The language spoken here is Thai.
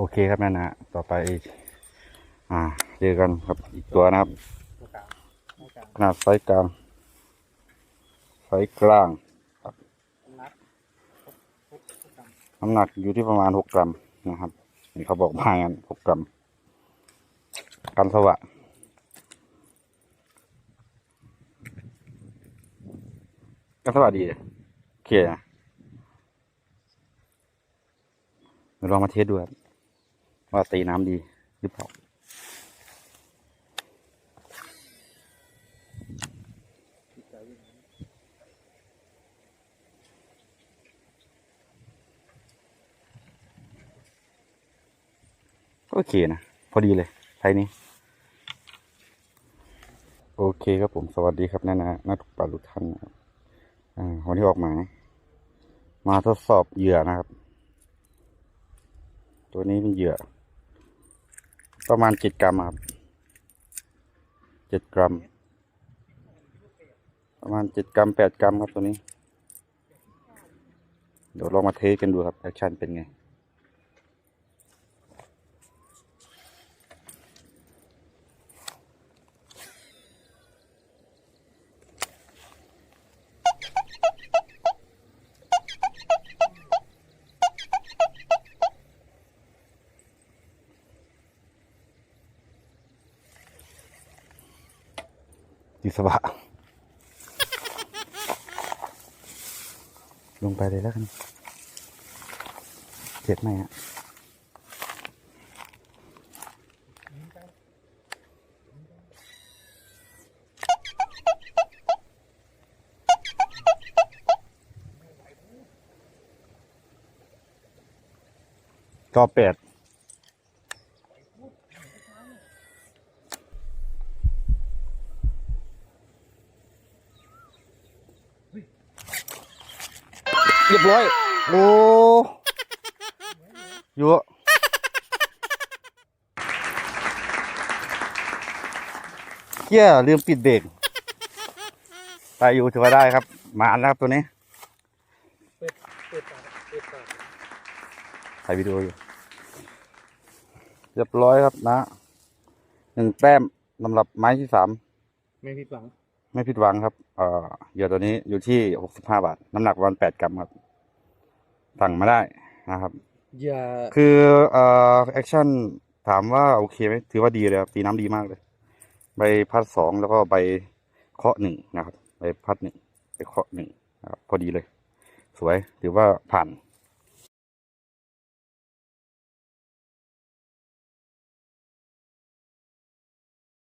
โอเคครับนั่นนะต่อไปอ่าเจอกันครับอีกตัวนะครับตัวกลางตัวกลางขนาดไซส์กลางไซส์กลางนัดทุกทุกกลางน้ำหนักอยู่ที่ประมาณหกกรัมนะครับเห็นเขาบอกมางั้นหกกรัมกันสวะกันสวะดีเลยโอเคนะวลองมาเทสดูครับ ว่าตีน้ำดีหรือเปล่าก็โอเคนะ พอดีเลยไทยนี้ โอเคครับผมสวัสดีครับนานานักตกปลาทุกท่านนะครับวันนี้ออกหมายมาทดสอบเหยื่อนะครับ ตัวนี้เป็นเหยื่อ ประมาณเจ็ดกรัมครับเจ็ดกรัม ประมาณเจ็ดกรัมแปดกรัมครับตัวนี้ เดี๋ยวลองมาเทสกันดูครับแอคชั่นเป็นไง ดิสบะลงไปเลยแล้วกัน เจ็บไหมฮะก็แปด เรียบร้อย โอ้เยอะเกี้ยลืมปิดเบรกไปอยู่ถือว่าได้ครับมาแล้วครับตัวนี้เปิดเปิดปากเปิดปากถ่ายวิดีโออยู่ เรียบร้อยครับนะหนึ่งแต้มสำหรับไม้ที่สามไม่ผิดหวัง ไม่ผิดหวังครับ เอ่อเหยื่อตัวนี้อยู่ที่หกสิบห้าบาท น้ำหนักประมาณแปดกรัมครับ สั่งมาได้นะครับ อย่าคือเอ่อแอคชั่นถามว่าโอเคไหมถือว่าดีเลยครับตีน้ำดีมากเลย ใบพัดสองแล้วก็ใบเคาะหนึ่งนะครับใบพัดหนึ่งใบเคาะหนึ่งนะครับพอดีเลย สวยถือว่าผ่าน